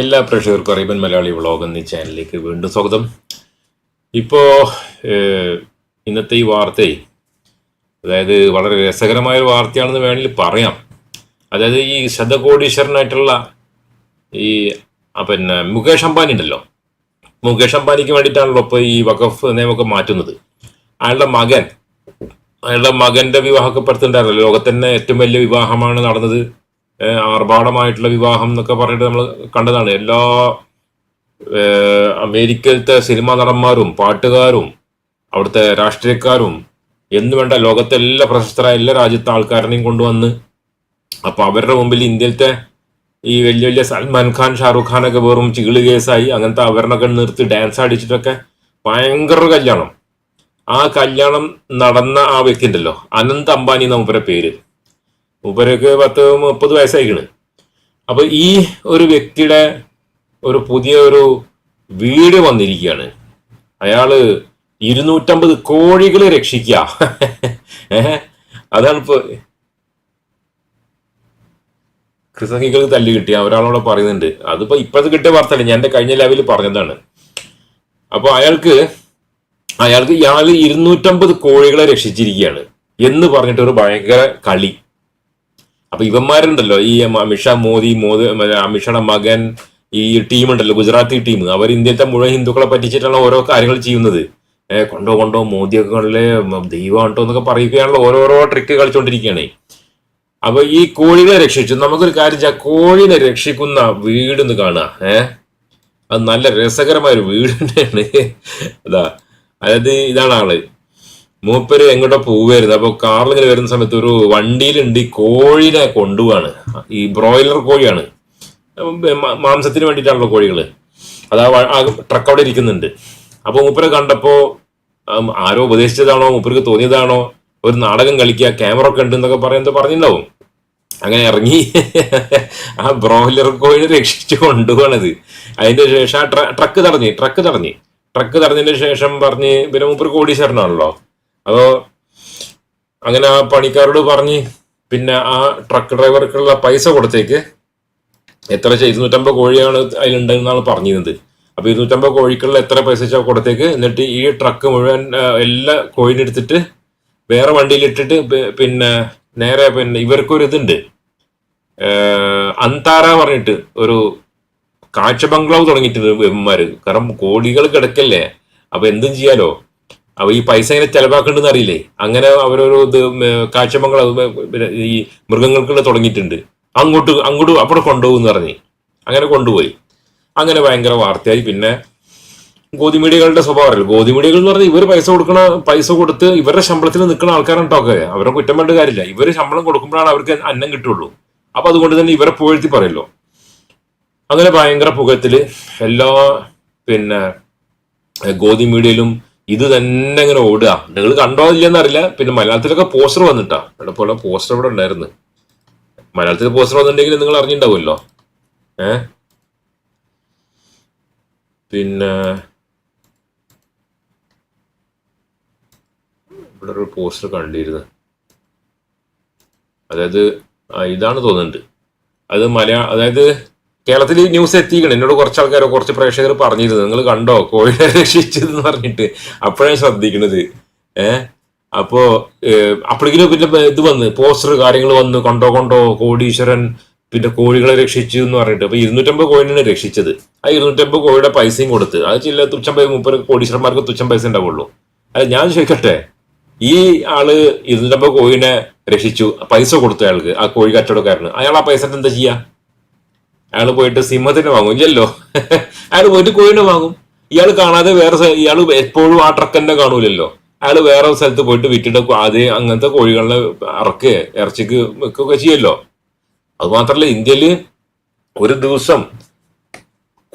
എല്ലാ പ്രേക്ഷകർക്കും Arabian Malayali vlog എന്നീ ചാനലിലേക്ക് വീണ്ടും സ്വാഗതം. ഇപ്പോൾ ഇന്നത്തെ ഈ വാർത്തയെ അതായത് വളരെ രസകരമായ ഒരു വാർത്തയാണെന്ന് വേണമെങ്കിൽ പറയാം. അതായത് ഈ ശതകോടീശ്വരനായിട്ടുള്ള ഈ പിന്നെ മുകേഷ് അംബാനി ഉണ്ടല്ലോ. മുകേഷ് അംബാനിക്ക് വേണ്ടിയിട്ടാണല്ലോ ഇപ്പോൾ ഈ വഖഫ് നിയമമൊക്കെ മാറ്റുന്നത്. അയാളുടെ മകൻ അയാളുടെ മകന്റെ വിവാഹമൊക്കെ പെടുത്തുണ്ടായിരുന്നല്ലോ ലോകത്തന്നെ ഏറ്റവും വലിയ വിവാഹമാണ് നടന്നത്. ആർഭാടമായിട്ടുള്ള വിവാഹം എന്നൊക്കെ പറഞ്ഞിട്ട് നമ്മൾ കണ്ടതാണ്. എല്ലാ അമേരിക്കയിലത്തെ സിനിമാ നടന്മാരും പാട്ടുകാരും അവിടുത്തെ രാഷ്ട്രീയക്കാരും എന്ന് വേണ്ട ലോകത്തെ എല്ലാ പ്രശസ്തരായ എല്ലാ രാജ്യത്തെ ആൾക്കാരനെയും കൊണ്ടുവന്ന് അപ്പൊ അവരുടെ മുമ്പിൽ ഇന്ത്യയിലത്തെ ഈ വലിയ വലിയ സൽമാൻ ഖാൻ ഷാറുഖ് ഖാനൊക്കെ വെറും ചികിളി കേസായി അങ്ങനത്തെ അവരനൊക്കെ നിർത്തി ഡാൻസ് അടിച്ചിട്ടൊക്കെ ഭയങ്കര കല്യാണം. ആ കല്യാണം നടന്ന ആ വ്യക്തി ഉണ്ടല്ലോ അനന്ത് അംബാനി എന്ന പേര്. മൂപ്പരക്ക് പത്ത് മുപ്പത് വയസ്സായിക്കണ്. അപ്പൊ ഈ ഒരു വ്യക്തിയുടെ ഒരു പുതിയ ഒരു വീട് വന്നിരിക്കുകയാണ് അയാൾ ഇരുന്നൂറ്റമ്പത് കോഴികളെ രക്ഷിക്കുക ഏഹ് അതാണ് ഇപ്പൊ ക്രിസംഖികൾക്ക് തല്ലി കിട്ടി ഒരാളോട് പറയുന്നുണ്ട്. അതിപ്പോ ഇപ്പോഴത്തെ കിട്ടിയ വാർത്തയല്ല ഞാൻ എന്റെ കഴിഞ്ഞ ലെവലിൽ പറഞ്ഞതാണ്. അപ്പൊ അയാൾക്ക് അയാൾക്ക് ഇയാൾ ഇരുന്നൂറ്റമ്പത് കോഴികളെ രക്ഷിച്ചിരിക്കുകയാണ് എന്ന് പറഞ്ഞിട്ട് ഒരു ഭയങ്കര കളി. അപ്പൊ ഇവന്മാരുണ്ടല്ലോ ഈ അമിത്ഷാ മോദി മോദി മറ്റേ മകൻ ഈ ടീം ഉണ്ടല്ലോ ഗുജറാത്തി ടീം അവർ ഇന്ത്യത്തെ മുഴുവൻ ഹിന്ദുക്കളെ പറ്റിച്ചിട്ടാണ് ഓരോ കാര്യങ്ങൾ ചെയ്യുന്നത്. ഏഹ് കൊണ്ടോ കൊണ്ടോ മോദിയൊക്കെ കൊണ്ടല്ലേ ദൈവം ഉണ്ടോ എന്നൊക്കെ പറയുകയാണല്ലോ ഓരോരോ ട്രിക്ക് കളിച്ചോണ്ടിരിക്കുകയാണ്. അപ്പൊ ഈ കോഴികളെ രക്ഷിച്ചു. നമുക്കൊരു കാര്യം ചെയ്യാം. കോഴിനെ രക്ഷിക്കുന്ന വീട് എന്ന് കാണുക. ഏഹ് അത് നല്ല രസകരമായ ഒരു വീട് തന്നെയാണ്. അതാ അതായത് ഇതാണ് ആൾ. മൂപ്പര് എങ്ങോട്ടോ പോവായിരുന്നു അപ്പൊ കാറിൽ ഇങ്ങനെ വരുന്ന സമയത്ത് ഒരു വണ്ടിയിലുണ്ട് ഈ കോഴിനെ കൊണ്ടുപോവാണ്. ഈ ബ്രോയിലർ കോഴിയാണ്. മാംസത്തിന് വേണ്ടിയിട്ടാണല്ലോ കോഴികൾ. അത് ആ ട്രക്ക് അവിടെ ഇരിക്കുന്നുണ്ട്. അപ്പൊ മൂപ്പര് കണ്ടപ്പോ ആരോ ഉപദേശിച്ചതാണോ മൂപ്പർക്ക് തോന്നിയതാണോ ഒരു നാടകം കളിക്കുക ക്യാമറ ഒക്കെ ഉണ്ട് എന്നൊക്കെ പറയുന്നത് പറഞ്ഞിട്ടുണ്ടാവും. അങ്ങനെ ഇറങ്ങി ആ ബ്രോയിലർ കോഴിനെ രക്ഷിച്ചു കൊണ്ടുപോകണത് അതിന്റെ ശേഷം ആ ട്രക്ക് തടഞ്ഞു ട്രക്ക് തടഞ്ഞു. ട്രക്ക് തടഞ്ഞതിന് ശേഷം പറഞ്ഞ് പിന്നെ മൂപ്പർ കോടീശ്വരനാണല്ലോ അപ്പോ അങ്ങനെ ആ പണിക്കാരോട് പറഞ്ഞ് പിന്നെ ആ ട്രക്ക് ഡ്രൈവർക്കുള്ള പൈസ കൊടുത്തേക്ക്. എത്ര ഇരുന്നൂറ്റമ്പത് കോഴിയാണ് അതിലുണ്ടെന്നാണ് പറഞ്ഞിരുന്നത്. അപ്പൊ ഇരുന്നൂറ്റമ്പത് കോഴിക്കുള്ള എത്ര പൈസ വെച്ചാൽ കൊടുത്തേക്ക്? എന്നിട്ട് ഈ ട്രക്ക് മുഴുവൻ എല്ലാ കോഴിനെടുത്തിട്ട് വേറെ വണ്ടിയിലിട്ടിട്ട് പിന്നെ നേരെ പിന്നെ ഇവർക്കൊരു ഇതുണ്ട്. അന്താര പറഞ്ഞിട്ട് ഒരു കാഴ്ച ബംഗ്ലാവ് തുടങ്ങിയിട്ടുണ്ട് വെമ്മാര് കാരണം കോടികൾ കിടക്കല്ലേ? അപ്പൊ എന്തും ചെയ്യാലോ? അപ്പൊ ഈ പൈസ എങ്ങനെ ചെലവാക്കേണ്ടെന്ന് അറിയില്ലേ? അങ്ങനെ അവരൊരു ഇത് കാഴ്ചമംഗൾ ഈ മൃഗങ്ങൾക്കുള്ള തുടങ്ങിയിട്ടുണ്ട്. അങ്ങോട്ട് അങ്ങോട്ട് അവിടെ കൊണ്ടുപോകും എന്ന് പറഞ്ഞ്. അങ്ങനെ കൊണ്ടുപോയി. അങ്ങനെ ഭയങ്കര വാർത്തയായി. പിന്നെ ഗോതിമീഡിയകളുടെ സ്വഭാവമല്ലോ ഗോതിമീഡിയകൾ എന്ന് പറഞ്ഞാൽ ഇവർ പൈസ കൊടുക്കണ പൈസ കൊടുത്ത് ഇവരുടെ ശമ്പളത്തിൽ നിൽക്കുന്ന ആൾക്കാരാണ് ആൾക്കാരുണ്ടൊക്കെ അവരെ. കുറ്റം വേണ്ട കാര്യമില്ല. ഇവർ ശമ്പളം കൊടുക്കുമ്പോഴാണ് അവർക്ക് അന്നം കിട്ടുള്ളൂ. അപ്പൊ അതുകൊണ്ട് തന്നെ ഇവരെ പുകഴ്ത്തി പറയല്ലോ. അങ്ങനെ ഭയങ്കര പുകത്തിൽ എല്ലാ പിന്നെ ഗോതി മീഡിയയിലും ഇത് തന്നെ ഇങ്ങനെ ഓടുക. നിങ്ങൾ കണ്ടോ ഇല്ലെന്ന് അറിയില്ല. പിന്നെ മലയാളത്തിലൊക്കെ പോസ്റ്റർ വന്നിട്ടാ. ഇവിടെ പോലെ പോസ്റ്റർ ഇവിടെ ഉണ്ടായിരുന്നു. മലയാളത്തിൽ പോസ്റ്റർ വന്നിട്ടുണ്ടെങ്കിൽ നിങ്ങൾ അറിഞ്ഞിട്ടുണ്ടാവുമല്ലോ. ഏ? പിന്നെ ഇവിടെ ഒരു പോസ്റ്റർ കണ്ടിരുന്നു. അതായത് ഇതാണ് തോന്നുന്നുണ്ട്. അത് മലയാള അതായത് കേരളത്തിൽ ന്യൂസ് എത്തിക്കണം എന്നോട് കുറച്ച് ആൾക്കാരോ കുറച്ച് പ്രേക്ഷകർ പറഞ്ഞിരുന്നു. നിങ്ങൾ കണ്ടോ? കോഴിനെ രക്ഷിച്ചതെന്ന് പറഞ്ഞിട്ട്. അപ്പോഴാണ് ശ്രദ്ധിക്കുന്നത് ഏഹ് അപ്പോ അപ്പോഴെങ്കിലും പിന്നെ ഇത് വന്ന് പോസ്റ്റർ കാര്യങ്ങൾ വന്ന് കണ്ടോ കണ്ടോ കോടീശ്വരൻ പിന്നെ കോഴികളെ രക്ഷിച്ചു എന്ന് പറഞ്ഞിട്ട്. അപ്പൊ ഇരുന്നൂറ്റമ്പത് കോഴിനാണ് രക്ഷിച്ചത്. ആ ഇരുന്നൂറ്റമ്പത് കോഴിയുടെ പൈസയും കൊടുത്ത്. അത് ചില തുച്ഛം പൈസ മുപ്പത് കോടീശ്വരന്മാർക്ക് തുച്ഛം പൈസ ഉണ്ടാവുള്ളൂ. അല്ല ഞാൻ ചോദിക്കട്ടെ? ഈ ആൾ ഇരുന്നൂറ്റമ്പത് കോഴിനെ രക്ഷിച്ചു പൈസ കൊടുത്തു അയാൾക്ക് ആ കോഴി കച്ചവടക്കാരന്. അയാൾ ആ പൈസ എന്താ ചെയ്യാ? അയാൾ പോയിട്ട് സിംഹത്തിന് വാങ്ങും. ഇല്ലല്ലോ. അയാൾ പോയിട്ട് കോഴിനെ വാങ്ങും. ഇയാൾ കാണാതെ വേറെ ഇയാൾ എപ്പോഴും ആ ട്രക്കന്നെ കാണൂലല്ലോ. അയാൾ വേറെ സ്ഥലത്ത് പോയിട്ട് വിറ്റിട്ട് അതേ അങ്ങനത്തെ കോഴികളെ അറക്ക് ഇറച്ചിക്ക് വെക്കുകയൊക്കെ ചെയ്യല്ലോ. അത് മാത്രല്ല ഇന്ത്യയിൽ ഒരു ദിവസം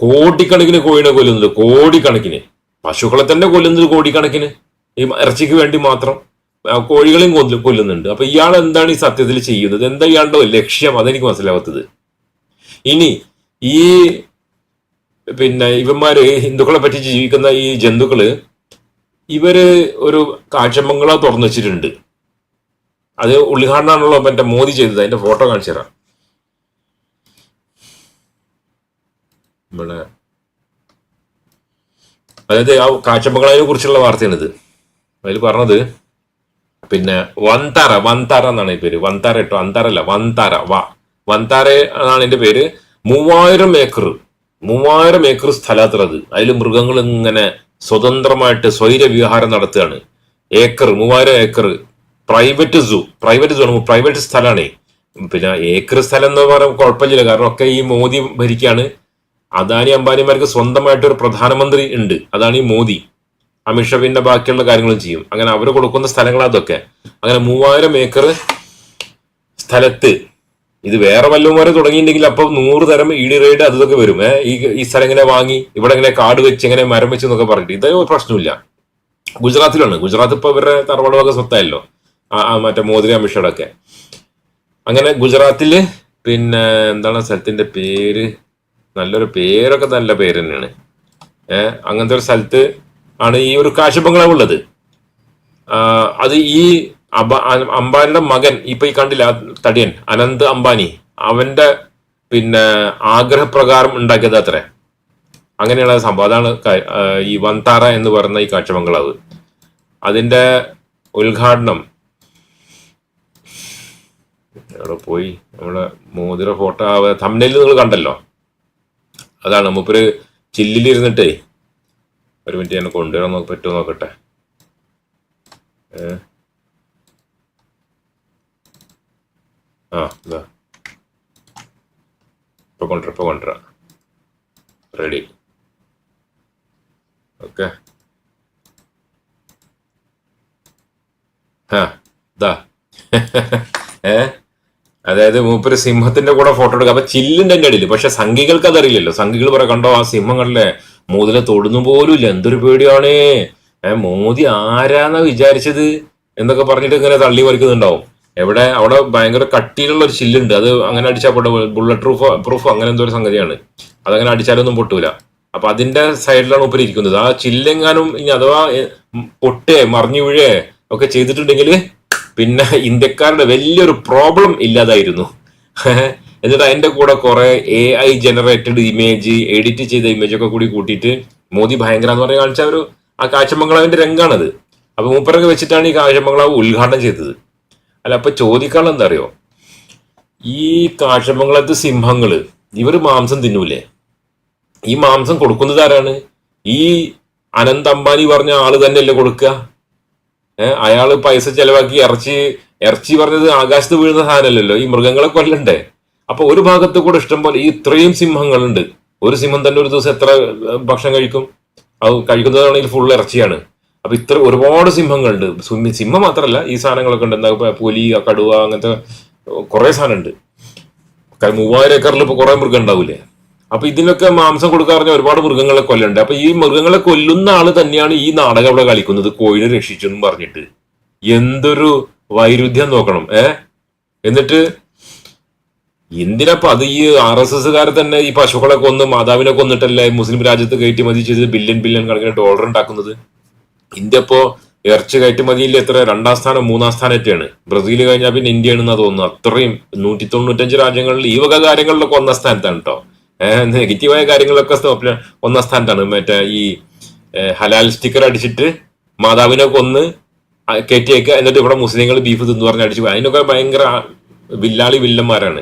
കോടിക്കണക്കിന് കോഴിനെ കൊല്ലുന്നുണ്ട്. കോടിക്കണക്കിന്. പശുക്കളെ തന്നെ കൊല്ലുന്നത് കോടിക്കണക്കിന്. ഈ ഇറച്ചിക്ക് വേണ്ടി മാത്രം. കോഴികളെയും കൊല്ലും കൊല്ലുന്നുണ്ട്. അപ്പൊ ഇയാൾ എന്താണ് ഈ സത്യത്തിൽ ചെയ്യുന്നത്? എന്താ ഇയാളുടെ ലക്ഷ്യം? അതെനിക്ക് മനസ്സിലാവാത്തത്. ഇനി ഈ പിന്നെ ഇവന്മാര് ഹിന്ദുക്കളെ പറ്റി ജീവിക്കുന്ന ഈ ജന്തുക്കൾ ഇവർ ഒരു കാഴ്ചമംഗള തുറന്നു വെച്ചിട്ടുണ്ട്. അത് ഉദ്ഘാടനമാണല്ലോ മറ്റേ മോദി ചെയ്തത് അതിന്റെ ഫോട്ടോ കാണിച്ചു തരാം. അതായത് ആ കാഴ്ചമംഗളെ കുറിച്ചുള്ള വാർത്തയാണിത്. അതിൽ പറഞ്ഞത് പിന്നെ വന്താര വന്താര എന്നാണ് ഈ പേര്. വന്താര കേട്ടോ അന്താരല്ല വന്താര വ. വൻതാര എന്നാണ് എന്റെ പേര്. മൂവായിരം ഏക്കർ മൂവായിരം ഏക്കർ സ്ഥലത്തുള്ളത്. അതിൽ മൃഗങ്ങൾ ഇങ്ങനെ സ്വതന്ത്രമായിട്ട് സ്വൈരവിഹാരം നടത്തുകയാണ്. ഏക്കർ മൂവായിരം acre private zoo private zoo private സ്ഥലമാണ്. പിന്നെ ഏക്കർ സ്ഥലം എന്ന് പറയുമ്പോൾ കുഴപ്പമില്ല. കാരണം ഒക്കെ ഈ മോദി ഭരിക്കുകയാണ്. അദാനി അംബാനിമാർക്ക് സ്വന്തമായിട്ട് ഒരു പ്രധാനമന്ത്രി ഉണ്ട്. അതാണ് ഈ മോദി. അമിത്ഷാ പിന്നെ ബാക്കിയുള്ള കാര്യങ്ങളും ചെയ്യും. അങ്ങനെ അവർ കൊടുക്കുന്ന സ്ഥലങ്ങൾ അതൊക്കെ. അങ്ങനെ മൂവായിരം ഏക്കർ സ്ഥലത്ത് ഇത് വേറെ വല്ലതും വരെ തുടങ്ങിയിട്ടുണ്ടെങ്കിൽ അപ്പൊ നൂറ് തരം ഇടി റൈഡ് അത് ഇതൊക്കെ വരും ഈ ഈ സ്ഥലം ഇങ്ങനെ വാങ്ങി ഇവിടെ ഇങ്ങനെ കാട് വെച്ച് ഇങ്ങനെ മരം വെച്ച് എന്നൊക്കെ പറഞ്ഞിട്ട് ഇത് പ്രശ്നമില്ല. ഗുജറാത്തിലാണ് ഗുജറാത്ത് ഇപ്പൊ ഇവരുടെ തറവാട് വക സ്വത്തായല്ലോ മറ്റേ മോദിനി അമിഷയുടെ ഒക്കെ അങ്ങനെ ഗുജറാത്തിൽ പിന്നെ എന്താണ് സ്ഥലത്തിന്റെ പേര്? നല്ലൊരു പേരൊക്കെ നല്ല പേര് തന്നെയാണ്. ഏഹ് അങ്ങനത്തെ ഒരു സ്ഥലത്ത് ആണ് ഈ ഒരു കാശ് ഉള്ളത്. അത് ഈ അബ അംബാനിയുടെ മകൻ ഇപ്പൊ ഈ കണ്ടില്ല തടിയൻ അനന്ത് അംബാനി അവന്റെ പിന്നെ ആഗ്രഹപ്രകാരം ഉണ്ടാക്കിയത് അത്രേ. അങ്ങനെയുള്ള സംഭവം. അതാണ് ഈ വൻതാര എന്ന് പറയുന്ന ഈ കാഴ്ചമംഗളാവ് അതിന്റെ ഉദ്ഘാടനം അവിടെ പോയി? നമ്മുടെ മോതിര ഫോട്ടോ തമ്മിൽ നിങ്ങൾ കണ്ടല്ലോ? അതാണ്. മൂപ്പര് ചില്ലിലിരുന്നിട്ടേ ഒരു മിനിറ്റ് ഞാൻ കൊണ്ടുവരാൻ പറ്റുമോ നോക്കട്ടെ. ഏ? ആ ഇതാ. ഇപ്പൊ കൊണ്ടുവരാം ഇപ്പൊ കൊണ്ടുവരാം. റെഡി ഓക്കെ ആ ഇതാ. ഏ? അതായത് മൂപ്പര് സിംഹത്തിന്റെ കൂടെ ഫോട്ടോ എടുക്കുക അപ്പൊ ചില്ലിന്റെ അടിയിൽ പക്ഷെ സംഘികൾക്ക് അതറിയില്ലല്ലോ. സംഘികൾ പറയാം കണ്ടോ ആ സിംഹങ്ങളിലെ മോദിനെ തൊടുന്നു പോലും ഇല്ല. എന്തൊരു പേടിയാണ്? ഏഹ് മോദി ആരാന്നാ വിചാരിച്ചത്? എന്നൊക്കെ പറഞ്ഞിട്ട് ഇങ്ങനെ തള്ളി മറിക്കുന്നുണ്ടാവും എവിടെ അവിടെ ഭയങ്കര കട്ടിയിലുള്ള ഒരു ചില്ലുണ്ട് അത് അങ്ങനെ അടിച്ചാൽ പൊട്ട ബുള്ളറ്റ് പ്രൂഫ് പ്രൂഫ് അങ്ങനെ എന്തോ ഒരു സംഗതിയാണ്. അതങ്ങനെ അടിച്ചാലൊന്നും പൊട്ടൂല. അപ്പൊ അതിന്റെ സൈഡിലാണ് ഉപ്പര് ഇരിക്കുന്നത്. ആ ചില്ലെങ്ങാനും ഇനി അഥവാ പൊട്ടേ മറിഞ്ഞു വീഴേ ഒക്കെ ചെയ്തിട്ടുണ്ടെങ്കിൽ പിന്നെ ഇന്ത്യക്കാരുടെ വലിയൊരു പ്രോബ്ലം ഇല്ലാതായിരുന്നു. എന്നിട്ട് അതിന്റെ കൂടെ കുറെ A I generated image edit ചെയ്ത ഇമേജ് ഒക്കെ കൂടി കൂട്ടിയിട്ട് മോദി ഭയങ്കര എന്ന് പറഞ്ഞ കാണിച്ച ഒരു ആ കാഴ്ചമംഗളാവിന്റെ രംഗാണത്. അപ്പൊ മൂപ്പരൊക്കെ വെച്ചിട്ടാണ് ഈ കാഴ്ചമംഗളാവ് ഉദ്ഘാടനം ചെയ്തത്. അല്ല അപ്പൊ ചോദിക്കാനുള്ള എന്താ അറിയോ ഈ കാഴ്ചമംഗലത്ത് സിംഹങ്ങൾ ഇവർ മാംസം തിന്നൂലേ? ഈ മാംസം കൊടുക്കുന്നത് ആരാണ്? ഈ അനന്ത് അംബാനി പറഞ്ഞ ആൾ തന്നെയല്ലേ കൊടുക്കുക അയാൾ പൈസ ചെലവാക്കി ഇറച്ചി ഇറച്ചി പറഞ്ഞത് ആകാശത്ത് വീഴുന്ന സാധനമല്ലല്ലോ ഈ മൃഗങ്ങളെ കൊല്ലണ്ടേ? അപ്പൊ ഒരു ഭാഗത്ത് കൂടെ ഇഷ്ടം പോലെ ഈ ഇത്രയും സിംഹങ്ങളുണ്ട്. ഒരു സിംഹം തന്നെ ഒരു ദിവസം എത്ര ഭക്ഷണം കഴിക്കും? അത് കഴിക്കുന്നതാണെങ്കിൽ ഫുൾ ഇറച്ചിയാണ്. അപ്പൊ ഇത്ര ഒരുപാട് സിംഹങ്ങളുണ്ട്. സിംഹം മാത്രമല്ല ഈ സാധനങ്ങളൊക്കെ ഉണ്ട്. എന്താ പുലി കടുവ അങ്ങനത്തെ കുറെ സാധനം ഉണ്ട് മൂവായിരം ഏക്കറിൽ ഇപ്പൊ കുറെ മൃഗം ഉണ്ടാവില്ലേ അപ്പൊ ഇതിനൊക്കെ മാംസം കൊടുക്കാറിഞ്ഞ ഒരുപാട് മൃഗങ്ങളെ കൊല്ലുണ്ട്. അപ്പൊ ഈ മൃഗങ്ങളെ കൊല്ലുന്ന ആൾ തന്നെയാണ് ഈ നാടകം അവിടെ കളിക്കുന്നത്. കോഴിനെ രക്ഷിച്ചു എന്ന് പറഞ്ഞിട്ട്. എന്തൊരു വൈരുദ്ധ്യം നോക്കണം ഏ? എന്നിട്ട് എന്തിനപ്പ അത് ഈ ആർ എസ് എസ്സുകാരെ തന്നെ ഈ പശുക്കളെ കൊന്ന് മാതാവിനെ കൊന്നിട്ടല്ലേ മുസ്ലിം രാജ്യത്ത് കയറ്റി മതി ചെയ്ത് ബില്യൺ ബില്യൺ കണക്കിന് ഡോളർ ഉണ്ടാക്കുന്നത്? ഇന്ത്യ ഇപ്പോ ഇറച്ചി കയറ്റുമതിയിൽ എത്ര? രണ്ടാം സ്ഥാനം മൂന്നാം സ്ഥാനത്തെയാണ് ബ്രസീൽ കഴിഞ്ഞാൽ പിന്നെ ഇന്ത്യ ഇന്ത്യയാണെന്നാ തോന്നുന്നു അത്രയും നൂറ്റി തൊണ്ണൂറ്റഞ്ച് രാജ്യങ്ങളിൽ ഈ വക കാര്യങ്ങളിലൊക്കെ ഒന്നാം സ്ഥാനത്താണ് കേട്ടോ നെഗറ്റീവായ കാര്യങ്ങളൊക്കെ ഒന്നാം സ്ഥാനത്താണ്. മറ്റേ ഈ ഹലാൽ സ്റ്റിക്കർ അടിച്ചിട്ട് മാതാവിനെ കൊന്ന് ആ എന്നിട്ട് ഇവിടെ മുസ്ലിങ്ങൾ ബീഫ് തിന്നു പറഞ്ഞ് അടിച്ചു. അതിനൊക്കെ ഭയങ്കര വില്ലാളി വില്ലന്മാരാണ്.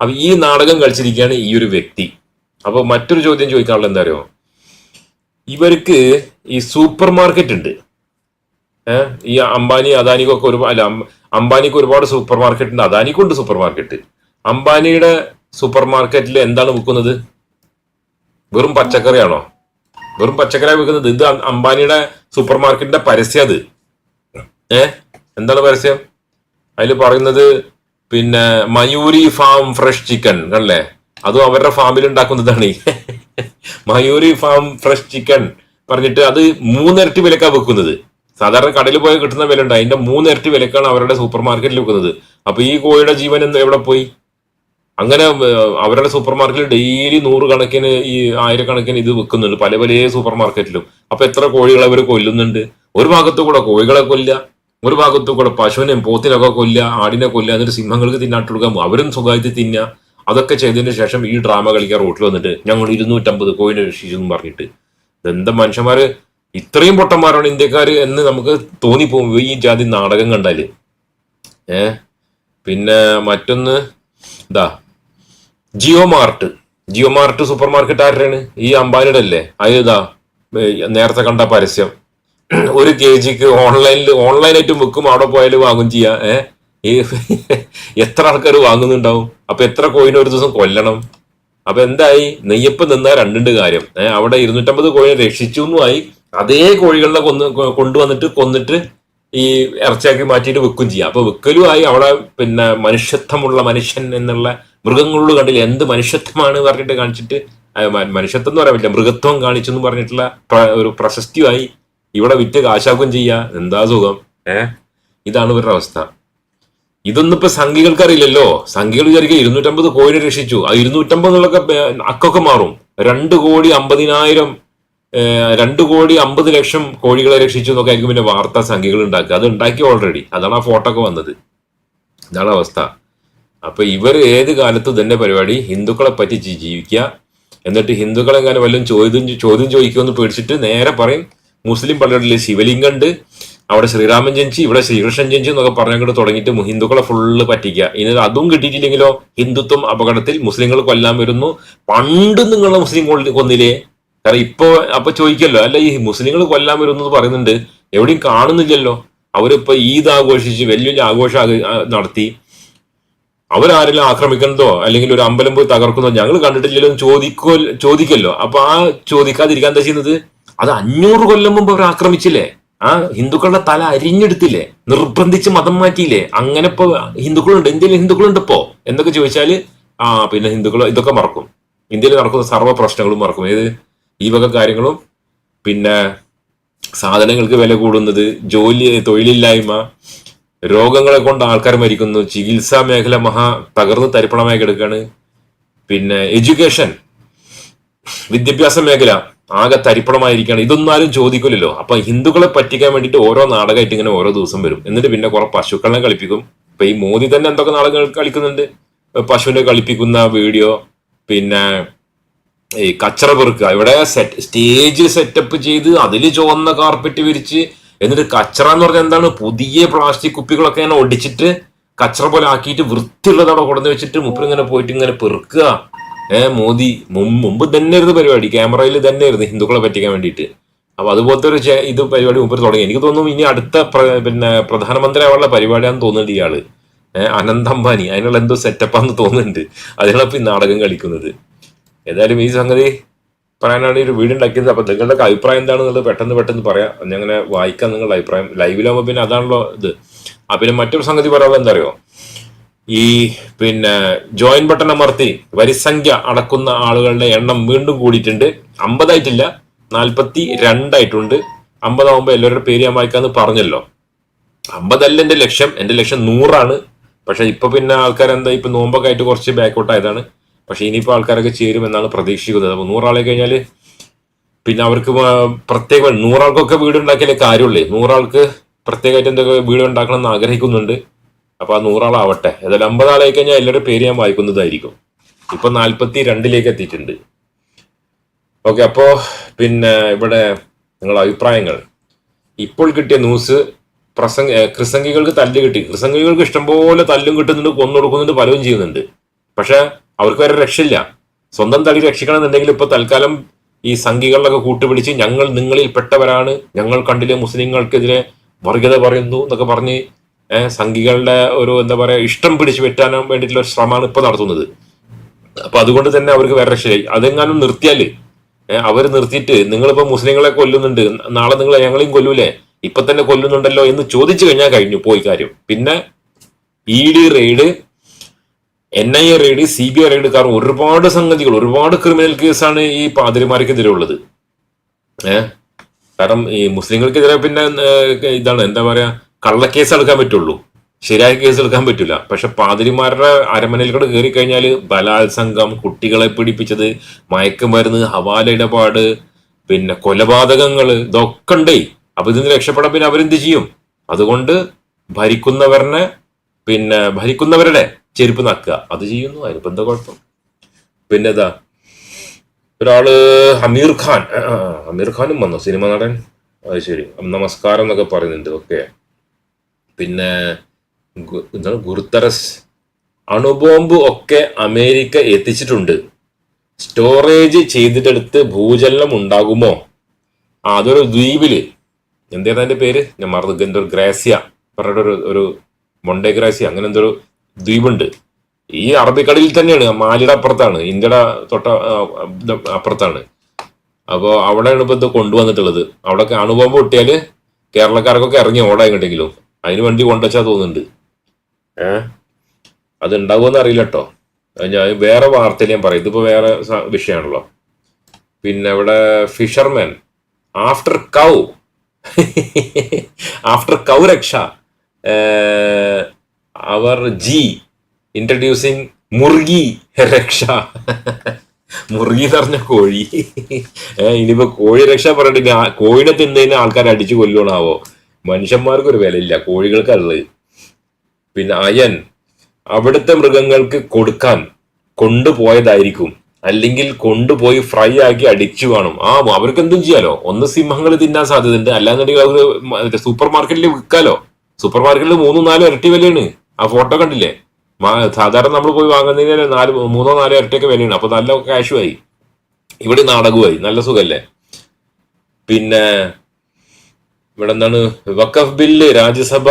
അപ്പൊ ഈ നാടകം കളിച്ചിരിക്കുകയാണ് ഈ ഒരു വ്യക്തി. അപ്പൊ മറ്റൊരു ചോദ്യം ചോദിക്കാനുള്ള എന്താ അറിയോ ഇവർക്ക് ഈ സൂപ്പർ മാർക്കറ്റ് ഉണ്ട് ഈ അംബാനി അദാനിക്കൊക്കെ ഒരു അല്ല അംബാനിക്ക് ഒരുപാട് സൂപ്പർ മാർക്കറ്റ് ഉണ്ട്. അദാനിക്കുണ്ട് സൂപ്പർ മാർക്കറ്റ് അംബാനിയുടെ സൂപ്പർ മാർക്കറ്റിൽ എന്താണ് വിൽക്കുന്നത്? വെറും പച്ചക്കറിയാണോ? വെറും പച്ചക്കറിയാണ് വിൽക്കുന്നത്. ഇത് അംബാനിയുടെ സൂപ്പർ മാർക്കറ്റിന്റെ പരസ്യം അത്. ഏ എന്താണ് പരസ്യം? അതിൽ പറയുന്നത് പിന്നെ മയൂരി ഫാം ഫ്രഷ് ചിക്കൻ അല്ലേ? അതും അവരുടെ ഫാമിൽ ഉണ്ടാക്കുന്നതാണ്. മയൂരി ഫാം ഫ്രഷ് ചിക്കൻ പറഞ്ഞിട്ട് അത് മൂന്നിരട്ടി വിലക്കാണ് വെക്കുന്നത് സാധാരണ കടയിൽ പോയി കിട്ടുന്ന വില ഉണ്ട് അതിന്റെ മൂന്നിരട്ടി വിലക്കാണ് അവരുടെ സൂപ്പർ മാർക്കറ്റിൽ വെക്കുന്നത് അപ്പൊ ഈ കോഴിയുടെ ജീവൻ എവിടെ പോയി? അങ്ങനെ അവരുടെ സൂപ്പർ മാർക്കറ്റിൽ ഡെയിലി നൂറുകണക്കിന് ഈ ആയിരക്കണക്കിന് ഇത് വെക്കുന്നുണ്ട് പല പല സൂപ്പർ മാർക്കറ്റിലും അപ്പൊ എത്ര കോഴികൾ അവർ കൊല്ലുന്നുണ്ട്? ഒരു ഭാഗത്തു കൂടെ കോഴികളെ കൊല്ലുക ഒരു ഭാഗത്തു കൂടെ പശുവിനെയും പോത്തിനൊക്കെ കൊല്ലുക ആടിനെ കൊല്ലുക എന്നിട്ട് സിംഹങ്ങൾക്ക് തിന്നാട്ട് കൊടുക്കാൻ അവരും സുഖമായിട്ട് തിന്നുക. അതൊക്കെ ചെയ്തതിന് ശേഷം ഈ ഡ്രാമ കളിക്കാൻ റോട്ടിൽ വന്നിട്ട് ഞങ്ങൾ ഇരുന്നൂറ്റമ്പത് കോയിൻ രക്ഷിച്ചു എന്ന് പറഞ്ഞിട്ട്. ഇതെന്താ മനുഷ്യന്മാര്? ഇത്രയും പൊട്ടന്മാരാണ് ഇന്ത്യക്കാർ എന്ന് നമുക്ക് തോന്നിപ്പോകും ഈ ജാതി നാടകം കണ്ടാൽ. ഏ? പിന്നെ മറ്റൊന്ന് ഇതാ Jio mart. Jio mart super market ആരുടെയാണ് ഈ അംബാനിയുടെ അല്ലേ? അത് ഇതാ നേരത്തെ കണ്ട പരസ്യം. ഒരു കെ ജിക്ക് ഓൺലൈനിൽ ഓൺലൈനായിട്ടും വെക്കും അവിടെ പോയാലും വാങ്ങും ചെയ്യാം. ഏ? ഈ എത്ര ആൾക്കാർ വാങ്ങുന്നുണ്ടാവും? അപ്പൊ എത്ര കോയിൻ ഒരു ദിവസം കൊല്ലണം? അപ്പൊ എന്തായി? നെയ്യപ്പം നിന്ന രണ്ടുണ്ട് കാര്യം. അവിടെ ഇരുന്നൂറ്റമ്പത് കോഴിനെ രക്ഷിച്ചു എന്നുമായി അതേ കോഴികളെ കൊന്ന് കൊണ്ടുവന്നിട്ട് കൊന്നിട്ട് ഈ ഇറച്ചിയാക്കി മാറ്റിയിട്ട് വെക്കും ചെയ്യാം. അപ്പൊ വെക്കലുമായി അവിടെ പിന്നെ മനുഷ്യത്വമുള്ള മനുഷ്യൻ എന്നുള്ള മൃഗങ്ങളോട് കണ്ടില്ല. എന്ത് മനുഷ്യത്വമാണ് പറഞ്ഞിട്ട് കാണിച്ചിട്ട് മനുഷ്യത്വം എന്ന് പറയാൻ പറ്റില്ല. മൃഗത്വം കാണിച്ചു എന്ന് പറഞ്ഞിട്ടുള്ള ഒരു പ്രശസ്തിയായി ഇവിടെ വിറ്റ് കാശാക്കും ചെയ്യുക എന്താ സുഖം? ഏഹ് ഇതാണ് ഇവരുടെ അവസ്ഥ. ഇതൊന്നും ഇപ്പൊ സംഘികൾക്ക് അറിയില്ലല്ലോ സംഘികൾ വിചാരിക്കുക ഇരുന്നൂറ്റമ്പത് കോടി രക്ഷിച്ചു. ആ ഇരുന്നൂറ്റമ്പത് എന്നുള്ളൊക്കെ അക്കൊക്കെ മാറും. രണ്ട് കോടി അമ്പതിനായിരം രണ്ട് കോടി അമ്പത് ലക്ഷം കോഴികളെ രക്ഷിച്ചു എന്നൊക്കെ ആയിരിക്കും പിന്നെ വാർത്താ സംഖ്യകൾ ഉണ്ടാക്കുക. അത് ഉണ്ടാക്കി ഓൾറെഡി അതാണ് ആ ഫോട്ടോ ഒക്കെ വന്നത്. ഇതാണ് അവസ്ഥ. അപ്പൊ ഇവർ ഏത് കാലത്തും തന്നെ പരിപാടി? ഹിന്ദുക്കളെ പറ്റി ജീവിക്കുക. എന്നിട്ട് ഹിന്ദുക്കളെ എങ്ങനെ വല്ലതും ചോദ്യം ചോദ്യം ചോദിക്കുമെന്ന് പേടിച്ചിട്ട് നേരെ പറയും. മുസ്ലിം പള്ളികളിൽ ശിവലിംഗം ഉണ്ട്. അവിടെ ശ്രീരാമൻ ജനിച്ചു ഇവിടെ ശ്രീകൃഷ്ണൻ ജനിച്ചു എന്നൊക്കെ പറഞ്ഞുകൊണ്ട് തുടങ്ങിയിട്ട് ഹിന്ദുക്കളെ ഫുള്ള് പറ്റിക്കുക. ഇനി അതും കിട്ടിയിട്ടില്ലെങ്കിലോ ഹിന്ദുത്വം അപകടത്തിൽ മുസ്ലിങ്ങൾ കൊല്ലാൻ വരുന്നു. പണ്ട് നിങ്ങൾ മുസ്ലിം കൊന്നില്ലേ? കാരണം ഇപ്പൊ അപ്പൊ ചോദിക്കല്ലോ അല്ല ഈ മുസ്ലിങ്ങൾ കൊല്ലാൻ വരുന്നു പറയുന്നുണ്ട്. എവിടെയും കാണുന്നില്ലല്ലോ. അവരിപ്പോ ഈദ് ആഘോഷിച്ച് വലിയ ആഘോഷം നടത്തി. അവരാരെങ്കിലും ആക്രമിക്കുന്നതോ അല്ലെങ്കിൽ ഒരു അമ്പലം പോയി തകർക്കുന്നതോ ഞങ്ങൾ കണ്ടിട്ടില്ലല്ലോ ചോദിക്കോ ചോദിക്കല്ലോ. അപ്പൊ ആ ചോദിക്കാതിരിക്കാൻ എന്താ ചെയ്യുന്നത്? അത് അഞ്ഞൂറ് കൊല്ലം മുമ്പ് അവർ ആക്രമിച്ചില്ലേ? ആ ഹിന്ദുക്കളുടെ തല അരിഞ്ഞെടുത്തില്ലേ? നിർബന്ധിച്ച് മതം മാറ്റിയില്ലേ? അങ്ങനെ ഇപ്പൊ ഹിന്ദുക്കളുണ്ട്. ഇന്ത്യയിൽ ഹിന്ദുക്കളുണ്ട് ഇപ്പോ. എന്തൊക്കെ ചോദിച്ചാൽ ആ പിന്നെ ഹിന്ദുക്കൾ ഇതൊക്കെ മറക്കും. ഇന്ത്യയിൽ നടക്കുന്ന സർവ പ്രശ്നങ്ങളും മറക്കും. ഏത്? ഈ വക കാര്യങ്ങളും. പിന്നെ സാധനങ്ങൾക്ക് വില കൂടുന്നത് ജോലി തൊഴിലില്ലായ്മ രോഗങ്ങളെ കൊണ്ട് ആൾക്കാർ മരിക്കുന്നു ചികിത്സാ മേഖല മഹാ തകർന്ന് തരിപ്പണമായി കിടക്കാണ്. പിന്നെ എഡ്യൂക്കേഷൻ വിദ്യാഭ്യാസ മേഖല ആകെ തരിപ്പണമായിരിക്കുകയാണ് ഇതൊന്നും ആരും ചോദിക്കില്ലല്ലോ. അപ്പൊ ഹിന്ദുക്കളെ പറ്റിക്കാൻ വേണ്ടിയിട്ട് ഓരോ നാടകമായിട്ട് ഇങ്ങനെ ഓരോ ദിവസം വരും. എന്നിട്ട് പിന്നെ കുറെ പശുക്കളെ കളിപ്പിക്കും. ഇപ്പൊ ഈ മോദി തന്നെ എന്തൊക്കെ നാടകങ്ങൾ കളിക്കുന്നുണ്ട്? പശുവിനെ കളിപ്പിക്കുന്ന വീഡിയോ പിന്നെ ഈ കച്ചറ പെറുക്കുക ഇവിടെ സെറ്റ് സ്റ്റേജ് സെറ്റപ്പ് ചെയ്ത് അതിൽ ചുവന്ന കാർപ്പറ്റ് വിരിച്ച് എന്നിട്ട് കച്ചറ എന്ന് പറഞ്ഞാൽ എന്താണ്? പുതിയ പ്ലാസ്റ്റിക് കുപ്പികളൊക്കെ ഇങ്ങനെ ഒടിച്ചിട്ട് കച്ചറ പോലെ ആക്കിയിട്ട് വൃത്തിയുള്ളതവിടെ കൊടുന്ന് വെച്ചിട്ട് മുപ്പിൽ ഇങ്ങനെ പോയിട്ട് ഇങ്ങനെ പെറുക്കുക. മോദി മുമ്പ് തന്നെ ആയിരുന്നു പരിപാടി. ക്യാമറയിൽ തന്നെ ആയിരുന്നു ഹിന്ദുക്കളെ പറ്റിക്കാൻ വേണ്ടിയിട്ട്. അപ്പൊ അതുപോലത്തെ ഒരു ഇത് പരിപാടി മുമ്പ് തുടങ്ങി. എനിക്ക് തോന്നുന്നു ഇനി അടുത്ത പിന്നെ പ്രധാനമന്ത്രി ആവാനുള്ള പരിപാടിയാണെന്ന് തോന്നുന്നുണ്ട് ഇയാൾ. അനന്ത് അംബാനി. അതിനുള്ള എന്തോ സെറ്റപ്പാന്ന് തോന്നുന്നുണ്ട്. അതിനാണ് ഈ നാടകം കളിക്കുന്നത്. ഏതായാലും ഈ സംഗതി പറയാനാണ് ഒരു വീഡിയോ ഉണ്ടാക്കിയത്. അപ്പൊ നിങ്ങളുടെ അഭിപ്രായം എന്താണെന്നുള്ളത് പെട്ടെന്ന് പെട്ടെന്ന് പറയാം. അങ്ങനെ വായിക്കാം നിങ്ങളുടെ അഭിപ്രായം. ലൈവിലാകുമ്പോൾ പിന്നെ അതാണല്ലോ ഇത്. ആ പിന്നെ മറ്റൊരു സംഗതി പറയാനുള്ളത് എന്താ അറിയോ? ഈ പിന്നെ ജോയിൻ ബട്ടൺ അമർത്തി വരിസംഖ്യ അടക്കുന്ന ആളുകളുടെ എണ്ണം വീണ്ടും കൂടിയിട്ടുണ്ട്. അമ്പതായിട്ടില്ല നാൽപ്പത്തി രണ്ടായിട്ടുണ്ട് അമ്പതാവുമ്പോൾ എല്ലാവരുടെ പേര് ഞാൻ വായിക്കാന്ന് പറഞ്ഞല്ലോ. അമ്പതല്ല എന്റെ ലക്ഷ്യം. എന്റെ ലക്ഷ്യം നൂറാണ്. പക്ഷെ ഇപ്പൊ പിന്നെ ആൾക്കാർ എന്താ ഇപ്പൊ നോമ്പൊക്കെ ആയിട്ട് കുറച്ച് ബാക്കൗട്ട് ആയതാണ് പക്ഷെ ഇനിയിപ്പോ ആൾക്കാരൊക്കെ ചേരുമെന്നാണ് പ്രതീക്ഷിക്കുന്നത്. അപ്പൊ നൂറാളെ കഴിഞ്ഞാൽ പിന്നെ അവർക്ക് പ്രത്യേക നൂറാൾക്കൊക്കെ വീട് ഉണ്ടാക്കിയാലേ കാര്യമുള്ളേ. നൂറാൾക്ക് പ്രത്യേകമായിട്ട് എന്തൊക്കെ വീട് ഉണ്ടാക്കണം എന്ന് ആഗ്രഹിക്കുന്നുണ്ട്. അപ്പൊ ആ നൂറാളാവട്ടെ. ഏതായാലും അമ്പതാളായി കഴിഞ്ഞാൽ എല്ലാവരുടെ പേര് ഞാൻ വായിക്കുന്നതായിരിക്കും. ഇപ്പൊ നാൽപ്പത്തി രണ്ടിലേക്ക് എത്തിയിട്ടുണ്ട്. ഓക്കെ അപ്പോ പിന്നെ ഇവിടെ നിങ്ങളുടെ അഭിപ്രായങ്ങൾ. ഇപ്പോൾ കിട്ടിയ ന്യൂസ് പ്രസംഗ ക്രിസംഗികൾക്ക് തല്ല് കിട്ടി. ക്രിസംഗികൾക്ക് ഇഷ്ടംപോലെ തല്ലും കിട്ടുന്നുണ്ട് കൊന്നൊടുക്കുന്നുണ്ട് പലതും ചെയ്യുന്നുണ്ട്. പക്ഷെ അവർക്ക് വരെ രക്ഷയില്ല. സ്വന്തം തടി രക്ഷിക്കണമെന്നുണ്ടെങ്കിൽ ഇപ്പൊ തൽക്കാലം ഈ സംഘികളിലൊക്കെ കൂട്ടുപിടിച്ച് ഞങ്ങൾ നിങ്ങളിൽ പെട്ടവരാണ്. ഞങ്ങൾ കണ്ടില്ലേ മുസ്ലിങ്ങൾക്കെതിരെ വർഗീയത പറയുന്നു എന്നൊക്കെ പറഞ്ഞ് സംഘികളുടെ ഒരു എന്താ പറയുക ഇഷ്ടം പിടിച്ചു പറ്റാൻ വേണ്ടിയിട്ടുള്ള ഒരു ശ്രമമാണ് ഇപ്പൊ നടത്തുന്നത്. അപ്പൊ അതുകൊണ്ട് തന്നെ അവർക്ക് വേറെ രക്ഷയായി. അതെങ്ങാനും നിർത്തിയാൽ അവർ നിർത്തിയിട്ട് നിങ്ങളിപ്പോ മുസ്ലിങ്ങളെ കൊല്ലുന്നുണ്ട് നാളെ നിങ്ങളെ ഞങ്ങളെയും കൊല്ലൂലേ? ഇപ്പൊ തന്നെ കൊല്ലുന്നുണ്ടല്ലോ എന്ന് ചോദിച്ചു കഴിഞ്ഞാൽ കഴിഞ്ഞു പോയി കാര്യം. പിന്നെ E D raid N I A raid C B I raid കാരണം ഒരുപാട് സംഗതികൾ ഒരുപാട് ക്രിമിനൽ കേസാണ് ഈ പാതിരിമാർക്കെതിരെ ഉള്ളത്. ഏഹ് കാരണം ഈ മുസ്ലിങ്ങൾക്കെതിരെ പിന്നെ ഇതാണ് എന്താ പറയാ കള്ളക്കേസ് എടുക്കാൻ പറ്റുള്ളൂ. ശരിയായ കേസ് എടുക്കാൻ പറ്റില്ല പക്ഷെ പാതിരിമാരുടെ അരമനയിൽ കൂടെ കയറി കഴിഞ്ഞാൽ ബലാത്സംഗം കുട്ടികളെ പിടിപ്പിച്ചത് മയക്കുമരുന്ന് ഹവാല ഇടപാട് പിന്നെ കൊലപാതകങ്ങൾ ഇതൊക്കെ ഉണ്ടേ അപ്പൊ ഇതിന് രക്ഷപ്പെടാൻ പിന്നെ അവരെന്ത് ചെയ്യും? അതുകൊണ്ട് ഭരിക്കുന്നവരനെ പിന്നെ ഭരിക്കുന്നവരുടെ ചെരുപ്പ് നക്കുക. അത് ചെയ്യുന്നു. അതിനിപ്പോ എന്താ കുഴപ്പം? പിന്നെ ഇതാ ഒരാൾ അമീർ ഖാൻ. അമീർ ഖാനും വന്നു? സിനിമ നടൻ? അത് ശരി. നമസ്കാരം എന്നൊക്കെ പറയുന്നുണ്ട്. ഓക്കെ. പിന്നെ എന്താണ് ഗുരുത്തരസ് അണുബോംബ് ഒക്കെ അമേരിക്ക എത്തിച്ചിട്ടുണ്ട്. സ്റ്റോറേജ് ചെയ്തിട്ടെടുത്ത് ഭൂചലനം ഉണ്ടാകുമോ? അതൊരു ദ്വീപിൽ. എന്തായിരുന്നു അതിന്റെ പേര്? ഞാൻ മറന്നു. എന്തോ ഗ്രാസ്യ. പറഞ്ഞിട്ട് ഒരു ഒരു മൊണ്ടേ ഗ്രാസിയ. അങ്ങനെ എന്തോ ദ്വീപുണ്ട്. ഈ അറബിക്കടലിൽ തന്നെയാണ്. മാലിയുടെ അപ്പുറത്താണ്. ഇന്ത്യയുടെ തൊട്ട അപ്പുറത്താണ്. അപ്പോൾ അവിടെയാണ് ഇപ്പോൾ ഇത് കൊണ്ടുവന്നിട്ടുള്ളത്. അവിടെ അണുബോംബ് പൊട്ടിയാൽ കേരളക്കാർക്കൊക്കെ ഇറങ്ങി ഓടാൻ എങ്ങോട്ടെങ്കിലും അതിന് വണ്ടി കൊണ്ടുവച്ചാ തോന്നുന്നുണ്ട്. ഏ? അത് ഉണ്ടാവുമെന്ന് അറിയില്ല കേട്ടോ ഞാൻ വേറെ വാർത്തയിൽ ഞാൻ പറയും. ഇതിപ്പോൾ വേറെ വിഷയമാണല്ലോ. പിന്നെ ഇവിടെ fisherman after cow after cow രക്ഷ. അവർ ജി ഇൻട്രഡ്യൂസിങ് മുർഗി രക്ഷ. മുറുകി എന്ന് പറഞ്ഞ കോഴി. ഇനിയിപ്പോ കോഴി രക്ഷ പറഞ്ഞിട്ട് കോഴിനെ തിന്നതിന് ആൾക്കാർ അടിച്ചു കൊല്ലണാവോ മനുഷ്യന്മാർക്ക് ഒരു വിലയില്ല കോഴികൾക്കുള്ളത്. പിന്നെ അയൻ അവിടുത്തെ മൃഗങ്ങൾക്ക് കൊടുക്കാൻ കൊണ്ടുപോയതായിരിക്കും. അല്ലെങ്കിൽ കൊണ്ടുപോയി ഫ്രൈ ആക്കി അടിച്ചു കാണും. ആ അവർക്ക് എന്തും ചെയ്യാലോ? ഒന്ന് സിംഹങ്ങൾ തിന്നാൻ സാധ്യതയുണ്ട്. അല്ലാന്നുണ്ടെങ്കിൽ അവർ സൂപ്പർ മാർക്കറ്റിൽ വിൽക്കാലോ? സൂപ്പർ മാർക്കറ്റിൽ മൂന്നും നാലോ ഇരട്ടി വിലയാണ്. ആ ഫോട്ടോ കണ്ടില്ലേ? സാധാരണ നമ്മൾ പോയി വാങ്ങുന്നതിന് നാല് മൂന്നോ നാലോ ഇരട്ടിയൊക്കെ വിലയാണ്. അപ്പൊ നല്ല കാശുമായി ഇവിടെ നാടകമായി നല്ല സുഖല്ലേ പിന്നെ ഇവിടെ എന്താണ് വക്കഫ് ബില്ല് രാജ്യസഭ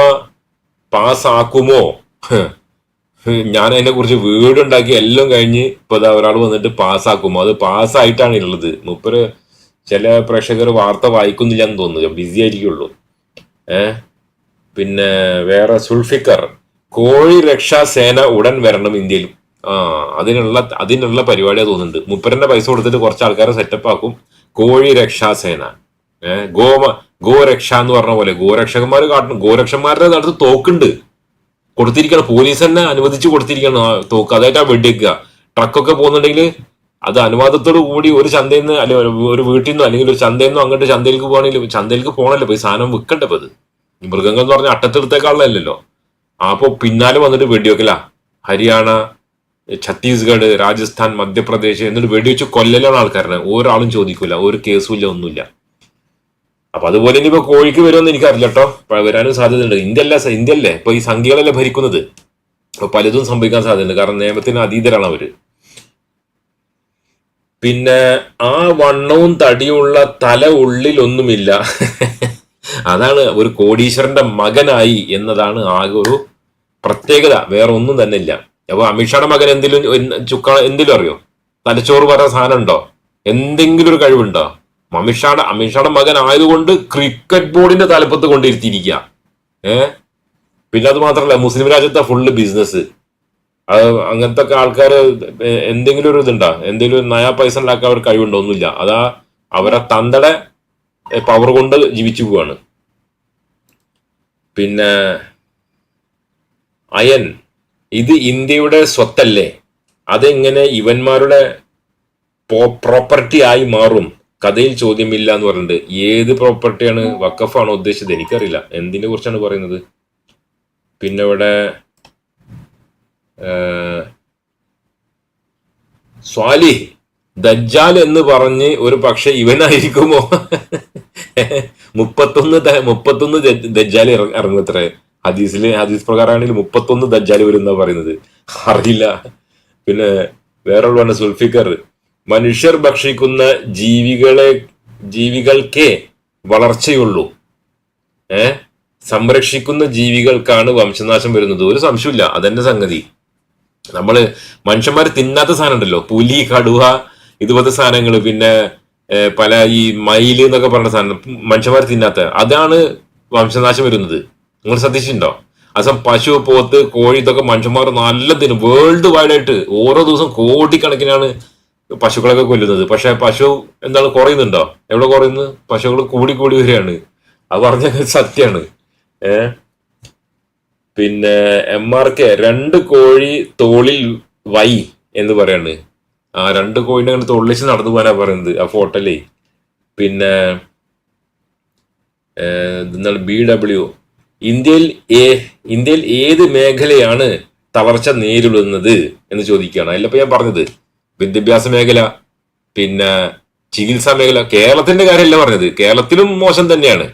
പാസ്സാക്കുമോ? ഞാൻ അതിനെ കുറിച്ച് വീടുണ്ടാക്കി എല്ലാം കഴിഞ്ഞ് ഇപ്പൊ ഒരാൾ വന്നിട്ട് പാസ്സാക്കുമോ? അത് പാസ്സായിട്ടാണ് ഉള്ളത്. മുപ്പര് ചില പ്രേക്ഷകർ വാർത്ത വായിക്കുന്നില്ല എന്ന് തോന്നുന്നു ബിസി ആയിരിക്കുള്ളൂ. ഏ? പിന്നെ വേറെ സുൽഫിക്കർ. കോഴി രക്ഷാ സേന ഉടൻ വരണം ഇന്ത്യയിൽ. ആ അതിനുള്ള അതിനുള്ള പരിപാടിയാ തോന്നുന്നുണ്ട്. മുപ്പരന്റെ പൈസ കൊടുത്തിട്ട് കുറച്ച് ആൾക്കാരെ സെറ്റപ്പ് ആക്കും. കോഴി രക്ഷാ സേന. ഏഹ് ഗോമ ഗോരക്ഷ എന്ന് പറഞ്ഞ പോലെ ഗോരക്ഷകന്മാർ കാട്ടണം. ഗോരക്ഷന്മാരുടെ അടുത്ത് തോക്കുണ്ട്. കൊടുത്തിരിക്കണം. പോലീസ് തന്നെ അനുവദിച്ച് കൊടുത്തിരിക്കണം തോക്ക്. അതായിട്ടാ വെടിവെക്കുക. ട്രക്കൊക്കെ പോകുന്നുണ്ടെങ്കിൽ അത് അനുവാദത്തോടു കൂടി ഒരു ചന്തയിൽ നിന്ന് അല്ലെങ്കിൽ ഒരു- വീട്ടിൽ നിന്നോ അല്ലെങ്കിൽ ഒരു ചന്തയിൽ നിന്നോ അങ്ങോട്ട് ചന്തയിലേക്ക് പോകണമെങ്കിൽ ചന്തയിലേക്ക് പോകണല്ലോ പോയി സാധനം വിൽക്കണ്ടേ അത്? മൃഗങ്ങൾ എന്ന് പറഞ്ഞാൽ അട്ടത്തെടുത്തേക്കാളല്ലോ അപ്പോ പിന്നാലെ വന്നിട്ട് വെടിവെക്കല. ഹരിയാന ഛത്തീസ്ഗഡ് രാജസ്ഥാൻ മധ്യപ്രദേശ് എന്നിട്ട് വെടിവെച്ച് കൊല്ലലാണ് ആൾക്കാരനെ ഒരാളും ചോദിക്കൂല. ഒരു കേസുമില്ല ഒന്നുമില്ല. അപ്പൊ അതുപോലെ ഇനിയിപ്പോ കോഴിക്ക് വരുമെന്ന് എനിക്കറിയില്ല കേട്ടോ വരാനും സാധ്യതയുണ്ട്. ഇന്ത്യ അല്ല ഇന്ത്യ അല്ലേ ഇപ്പൊ ഈ സംഖ്യകളല്ലേ ഭരിക്കുന്നത്? അപ്പൊ പലതും സംഭവിക്കാൻ സാധ്യതയുണ്ട്. കാരണം നിയമത്തിന് അതീതരാണ് അവർ. പിന്നെ ആ വണ്ണവും തടിയുള്ള തല ഉള്ളിലൊന്നുമില്ല. അതാണ് ഒരു കോടീശ്വരന്റെ മകനായി എന്നതാണ് ആകെ ഒരു പ്രത്യേകത. വേറെ ഒന്നും തന്നെ ഇല്ല. അപ്പൊ അമിത്ഷായുടെ മകൻ എന്തിലും എന്ത് ചുക്ക എന്തെങ്കിലും അറിയോ? തലച്ചോറ് പറയുന്ന സാധനം ഉണ്ടോ എന്തെങ്കിലും ഒരു കഴിവുണ്ടോ? അമിത്ഷായുടെ അമിഷാടെ മകൻ ആയതുകൊണ്ട് ക്രിക്കറ്റ് ബോർഡിന്റെ തലപ്പത്ത് കൊണ്ടിരുത്തിയിരിക്കുക ഏ? പിന്നെ അത് മാത്രമല്ല മുസ്ലിം രാജ്യത്തെ ഫുള്ള് ബിസിനസ് അത് അങ്ങനത്തെ ഒക്കെ ആൾക്കാർ എന്തെങ്കിലും ഒരു ഇതുണ്ടാ. എന്തെങ്കിലും ഒരു നയാ പൈസ ഉണ്ടാക്കാൻ അവർ കഴിവുണ്ടോ? ഒന്നുമില്ല. അതാ അവരെ തന്തടെ പവർ കൊണ്ട് ജീവിച്ചു പോവാണ്. പിന്നെ അയൻ ഇത് ഇന്ത്യയുടെ സ്വത്തല്ലേ? അതെങ്ങനെ ഇവന്മാരുടെ പ്രോപ്പർട്ടി ആയി മാറും? കഥയിൽ ചോദ്യമില്ല എന്ന് പറഞ്ഞിട്ട് ഏത് പ്രോപ്പർട്ടിയാണ് വക്കഫാണോ ഉദ്ദേശിച്ചത്? എനിക്കറിയില്ല. എന്തിനെ കുറിച്ചാണ് പറയുന്നത്? പിന്നെ ഇവിടെ സ്വാലി ദജ്ജാൽ എന്ന് പറഞ്ഞ് ഒരു പക്ഷെ ഇവനായിരിക്കുമോ? മുപ്പത്തൊന്ന് മുപ്പത്തൊന്ന് ദജ്- ദജ്ജാൽ ഇറ- ഹദീസിലെ ഹദീസിൽ ഹദീസ് പ്രകാരമാണെങ്കിൽ മുപ്പത്തൊന്ന് ദജ്ജാൽ വരും എന്നാ പറയുന്നത്. അറിയില്ല. പിന്നെ വേറൊരു സുൽഫിക്കർ. മനുഷ്യർ ഭക്ഷിക്കുന്ന ജീവികളെ ജീവികൾക്കേ വളർച്ചയുള്ളൂ. ഏ? സംരക്ഷിക്കുന്ന ജീവികൾക്കാണ് വംശനാശം വരുന്നത്. ഒരു സംശയമില്ല അതെന്റെ സംഗതി. നമ്മൾ മനുഷ്യന്മാർ തിന്നാത്ത സാധനം ഉണ്ടല്ലോ പുലി കടുവ ഇതുപോലത്തെ സാധനങ്ങൾ പിന്നെ പല ഈ മയിൽ എന്നൊക്കെ പറഞ്ഞ സാധനം മനുഷ്യന്മാർ തിന്നാത്ത. അതാണ് വംശനാശം വരുന്നത്. നിങ്ങൾ ശ്രദ്ധിച്ചിട്ടുണ്ടോ? അസം പശു പോത്ത് കോഴി ഇതൊക്കെ മനുഷ്യന്മാർ നല്ല തിന്നും. വേൾഡ് വൈഡ് ആയിട്ട് ഓരോ ദിവസം കോടിക്കണക്കിനാണ് പശുക്കളൊക്കെ കൊല്ലുന്നത്. പക്ഷെ പശു എന്താണ് കുറയുന്നുണ്ടോ? എവിടെ കുറയുന്നു? പശുക്കൾ കൂടി കൂടി വരികയാണ്. അത് പറഞ്ഞ സത്യമാണ്. ഏ? പിന്നെ എം ആർ കെ രണ്ട് കോഴി തോളിൽ വൈ എന്ന് പറയാണ്. ആ രണ്ട് കോഴിനെ അങ്ങനെ തൊള്ളിച്ച് നടന്നു പോകാനാ പറയുന്നത് ആ ഫോട്ടോയിലേ. പിന്നെ എന്താണ് ബി ഡബ്ല്യു? ഇന്ത്യയിൽ ഏ ഇന്ത്യയിൽ ഏത് മേഖലയാണ് തളർച്ച നേരിടുന്നത് എന്ന് ചോദിക്കുകയാണ്. അതിലപ്പോ ഞാൻ പറഞ്ഞത്. വിദ്യാഭ്യാസ മേഖല പിന്നെ ചികിത്സാ മേഖല. കേരളത്തിന്റെ കാര്യമല്ല പറഞ്ഞത്. കേരളത്തിലും മോശം തന്നെയാണ്.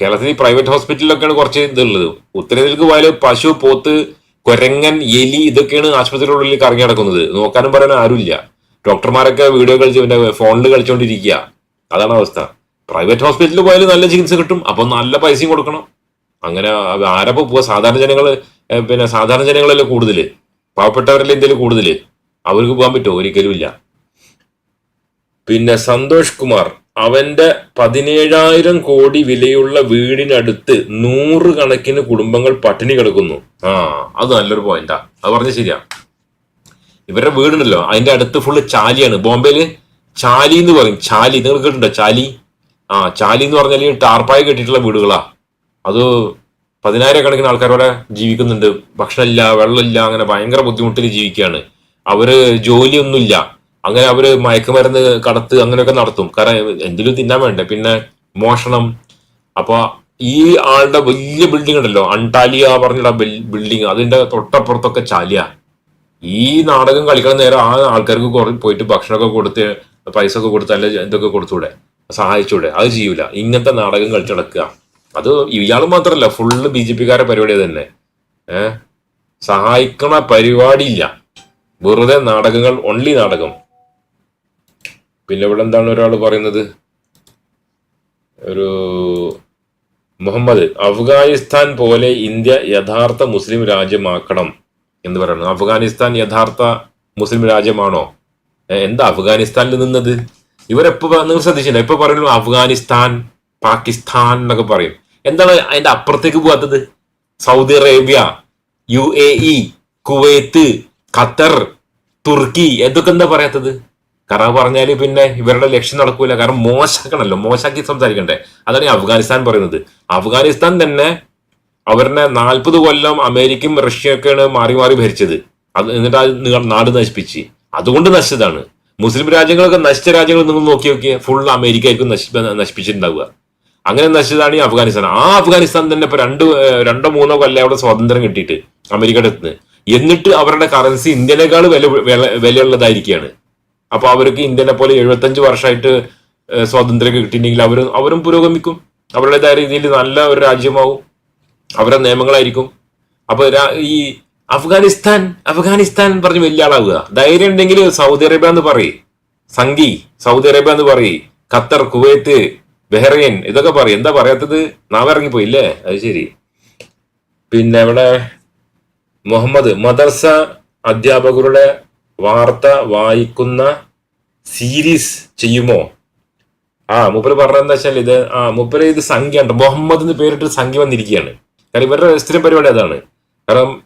കേരളത്തിൽ ഈ പ്രൈവറ്റ് ഹോസ്പിറ്റലിലൊക്കെയാണ് കുറച്ച് ഇതുള്ളത്. ഉത്തരേന്ത്യയിലേക്ക് പോയാലും പശു പോത്ത് കൊരങ്ങൻ എലി ഇതൊക്കെയാണ് ആശുപത്രിയുടെ കറങ്ങി നടക്കുന്നത്. നോക്കാനും പറയാൻ ആരുമില്ല. ഡോക്ടർമാരൊക്കെ വീഡിയോ കളിച്ച് പിന്നെ ഫോണിൽ കളിച്ചുകൊണ്ടിരിക്കുക അതാണ് അവസ്ഥ. പ്രൈവറ്റ് ഹോസ്പിറ്റലിൽ പോയാൽ നല്ല ചികിത്സ കിട്ടും. അപ്പൊ നല്ല പൈസയും കൊടുക്കണം. അങ്ങനെ ആരപ്പോ പോവാ? സാധാരണ ജനങ്ങൾ പിന്നെ സാധാരണ ജനങ്ങളല്ലേ കൂടുതൽ? പാവപ്പെട്ടവരല്ലേ ഇന്ത്യയിൽ കൂടുതൽ? അവർക്ക് പോകാൻ പറ്റുമോ? ഒരിക്കലും ഇല്ല. പിന്നെ സന്തോഷ് കുമാർ അവന്റെ പതിനേഴായിരം കോടി വിലയുള്ള വീടിനടുത്ത് നൂറ് കണക്കിന് കുടുംബങ്ങൾ പട്ടിണി കിടക്കുന്നു. ആ അത് നല്ലൊരു പോയിന്റാ അത് പറഞ്ഞ ശരിയാ. ഇവരുടെ വീടുണ്ടല്ലോ അതിന്റെ അടുത്ത് ഫുള്ള് ചാലിയാണ്. ബോംബെയിൽ ചാലി എന്ന് പറയും. ചാലി നിങ്ങൾ കേട്ടിട്ടുണ്ടോ ചാലി? ആ ചാലി എന്ന് പറഞ്ഞാൽ ടാർപ്പായ കെട്ടിയിട്ടുള്ള വീടുകളാ. അത് പതിനായിരക്കണക്കിന് ആൾക്കാർ അവിടെ ജീവിക്കുന്നുണ്ട്. ഭക്ഷണമില്ല വെള്ളമില്ല അങ്ങനെ ഭയങ്കര ബുദ്ധിമുട്ടിൽ ജീവിക്കുകയാണ്. അവർ ജോലിയൊന്നുമില്ല. അങ്ങനെ അവർ മയക്കുമരുന്ന് കടത്ത് അങ്ങനെയൊക്കെ നടത്തും. കാരണം എന്തെങ്കിലും തിന്നാൻ വേണ്ടേ? പിന്നെ മോഷണം. അപ്പൊ ഈ ആളുടെ വലിയ ബിൽഡിംഗ് ഉണ്ടല്ലോ. അൺടാലിയ പറഞ്ഞ ബിൽഡിംഗ് അതിന്റെ തൊട്ടപ്പുറത്തൊക്കെ ചാലിയ. ഈ നാടകം കളിക്കാൻ നേരം ആ ആൾക്കാർക്ക് പോയിട്ട് ഭക്ഷണമൊക്കെ കൊടുത്ത് പൈസ ഒക്കെ കൊടുത്ത് അല്ലെ എന്തൊക്കെ കൊടുത്തൂടെ? സഹായിച്ചൂടെ? അത് ചെയ്യൂല. ഇങ്ങനത്തെ നാടകം കളിച്ചു നടക്കുക. അത് ഇയാൾ മാത്രല്ല. ഫുള്ള് ബി ജെ പിക്കാരെ പരിപാടി തന്നെ. ഏഹ് സഹായിക്കണ പരിപാടിയില്ല. വെറുതെ നാടകങ്ങൾ ഓൺലി നാടകം. പിന്നെ ഇവിടെ എന്താണ് ഒരാൾ പറയുന്നത്? ഒരു മുഹമ്മദ് അഫ്ഗാനിസ്ഥാൻ പോലെ ഇന്ത്യ യഥാർത്ഥ മുസ്ലിം രാജ്യമാക്കണം എന്ന് പറയുന്നു. അഫ്ഗാനിസ്ഥാൻ യഥാർത്ഥ മുസ്ലിം രാജ്യമാണോ? എന്താ അഫ്ഗാനിസ്ഥാനിൽ നിന്നത്? ഇവരെപ്പോ നിങ്ങൾ ശ്രദ്ധിച്ചില്ല? ഇപ്പൊ പറയുന്നു അഫ്ഗാനിസ്ഥാൻ പാകിസ്ഥാൻ എന്നൊക്കെ പറയും. എന്താണ് അതിന്റെ അപ്പുറത്തേക്ക് പോകാത്തത്? Saudi Arabia U A E Kuwait Qatar തുർക്കി എന്തൊക്കെ എന്താ പറയാത്തത്? കാരണം പറഞ്ഞാൽ പിന്നെ ഇവരുടെ ലക്ഷ്യം നടക്കൂല. കാരണം മോശാക്കണല്ലോ. മോശാക്കി സംസാരിക്കണ്ടേ. അതാണ് ഈ അഫ്ഗാനിസ്ഥാൻ പറയുന്നത്. അഫ്ഗാനിസ്ഥാൻ തന്നെ അവരുടെ നാൽപ്പത് കൊല്ലം അമേരിക്കയും റഷ്യയൊക്കെയാണ് മാറി മാറി ഭരിച്ചത്. അത് എന്നിട്ട് ആ നാട് നശിപ്പിച്ച്. അതുകൊണ്ട് നശിച്ചതാണ്. മുസ്ലിം രാജ്യങ്ങളൊക്കെ നശിച്ച രാജ്യങ്ങൾ നിങ്ങൾ നോക്കി നോക്കിയാൽ ഫുൾ അമേരിക്ക ആയിരിക്കും നശിപ്പ നശിപ്പിച്ചിട്ടുണ്ടാവുക. അങ്ങനെ നശിച്ചതാണ് ഈ അഫ്ഗാനിസ്ഥാൻ. ആ അഫ്ഗാനിസ്ഥാൻ തന്നെ ഇപ്പൊ രണ്ട് രണ്ടോ മൂന്നോ കൊല്ലം അവിടെ സ്വാതന്ത്ര്യം കിട്ടിയിട്ട് അമേരിക്കയുടെ അടുത്ത് എന്നിട്ട് അവരുടെ കറൻസി ഇന്ത്യനേക്കാൾ വില വില- വിലയുള്ളതായിരിക്കുകയാണ്. അപ്പൊ അവർക്ക് ഇന്ത്യനെ പോലെ എഴുപത്തഞ്ച് വർഷമായിട്ട് സ്വാതന്ത്ര്യമൊക്കെ സ്വാതന്ത്ര്യം കിട്ടിയിട്ടുണ്ടെങ്കിൽ അവരും അവരും പുരോഗമിക്കും. അവരുടേതായ രീതിയിൽ നല്ല ഒരു രാജ്യമാവും. അവരുടെ നിയമങ്ങളായിരിക്കും. അപ്പൊ ഈ അഫ്ഗാനിസ്ഥാൻ അഫ്ഗാനിസ്ഥാൻ പറഞ്ഞ് വലിയ ആളാവുക. ധൈര്യം ഉണ്ടെങ്കിൽ സൗദി അറേബ്യ എന്ന് പറയും. സംഗി സൗദി അറേബ്യ എന്ന് പറയും. ഖത്തർ കുവൈത്ത് ബഹ്റൈൻ ഇതൊക്കെ പറയും. എന്താ പറയാത്തത്? നാവിറങ്ങിപ്പോയില്ലേ അത് ശരി. പിന്നെ ഇവിടെ മുഹമ്മദ് മദർസ അധ്യാപകരുടെ വാർത്ത വായിക്കുന്ന സീരീസ് ചെയ്യുമോ? ആ മൂപ്പര് പറഞ്ഞതെന്ന് വെച്ചാൽ ഇത് ആ മൂപ്പര് ഇത് സംഖ്യ ഉണ്ട് മുഹമ്മദ് എന്ന് പേരിട്ട് സംഖ്യ വന്നിരിക്കുകയാണ്. കാരണം ഇവരുടെ സ്ഥിരം പരിപാടി അതാണ്. കാരണം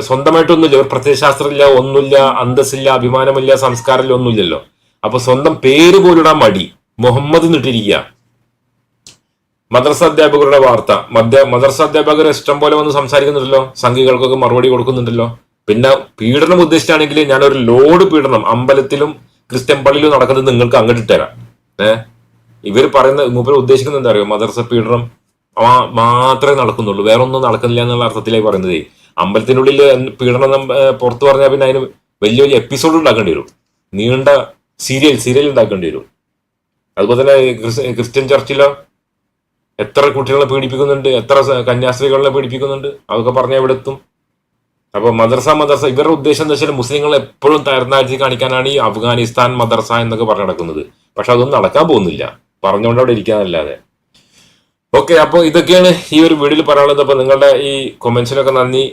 സ്വന്തമായിട്ടൊന്നുമില്ല. ഇവർ പ്രത്യയശാസ്ത്രമില്ല ഒന്നുമില്ല അന്തസ്സില്ല അഭിമാനമില്ല സംസ്കാരമില്ല ഒന്നുമില്ലല്ലോ. അപ്പൊ സ്വന്തം പേര് പോലും ഇടാൻ മടി. മുഹമ്മദ് എന്നിട്ടിരിക്കുക. മദ്രസ അധ്യാപകരുടെ വാർത്ത. മധ്യ മദ്രസ അധ്യാപകർ ഇഷ്ടം പോലെ വന്ന് സംസാരിക്കുന്നുണ്ടല്ലോ. സംഘികൾക്കൊക്കെ മറുപടി കൊടുക്കുന്നുണ്ടല്ലോ. പിന്നെ പീഡനം ഉദ്ദേശിച്ചാണെങ്കിൽ ഞാനൊരു ലോഡ് പീഡനം അമ്പലത്തിലും ക്രിസ്ത്യൻ പള്ളിയിലും നടക്കുന്നത് നിങ്ങൾക്ക് അങ്ങോട്ട് ഇട്ടുതരാം. ഏഹ് ഇവർ പറയുന്ന മൂപ്പർ ഉദ്ദേശിക്കുന്നത് എന്താ അറിയോ? മദ്രസ പീഡനം മാത്രമേ നടക്കുന്നുള്ളൂ. വേറെ ഒന്നും നടക്കുന്നില്ല എന്നുള്ള അർത്ഥത്തിലേ പറയുന്നത്. അമ്പലത്തിനുള്ളിൽ പീഡനം പുറത്ത് പറഞ്ഞാൽ പിന്നെ അതിന് വലിയ വലിയ എപ്പിസോഡ് ഉണ്ടാക്കേണ്ടി വരും. നീണ്ട സീരിയൽ സീരിയൽ ഉണ്ടാക്കേണ്ടി വരും. അതുപോലെ തന്നെ ക്രിസ്ത്യൻ ചർച്ചിലോ എത്ര കുട്ടികളെ പീഡിപ്പിക്കുന്നുണ്ട് എത്ര കന്യാസ്ത്രീകളെ പീഡിപ്പിക്കുന്നുണ്ട് അതൊക്കെ പറഞ്ഞാൽ ഇവിടെ എത്തും? അപ്പൊ മദർസ മദർസ ഇവരുടെ ഉദ്ദേശം എന്താ വെച്ചാൽ മുസ്ലിങ്ങളെ എപ്പോഴും തയർന്നാഴ്ത്തി കാണിക്കാനാണ് ഈ അഫ്ഗാനിസ്ഥാൻ മദർസ എന്നൊക്കെ പറഞ്ഞു നടക്കുന്നത്. പക്ഷെ അതൊന്നും നടക്കാൻ പോകുന്നില്ല. പറഞ്ഞുകൊണ്ട് അവിടെ ഇരിക്കാനല്ലാതെ ഓക്കെ അപ്പോൾ ഇതൊക്കെയാണ് ഈ ഒരു വീഡിയോയിൽ പറയാനുള്ളത്. അപ്പൊ നിങ്ങളുടെ ഈ കൊമൻസിനൊക്കെ നന്ദി.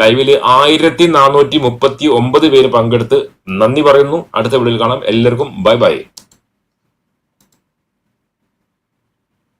ലൈവിൽ ആയിരത്തി നാനൂറ്റി മുപ്പത്തി ഒമ്പത് പേര് പങ്കെടുത്ത് നന്ദി പറയുന്നു. അടുത്ത വീഡിയോയിൽ കാണാം. എല്ലാവർക്കും ബൈ ബൈ.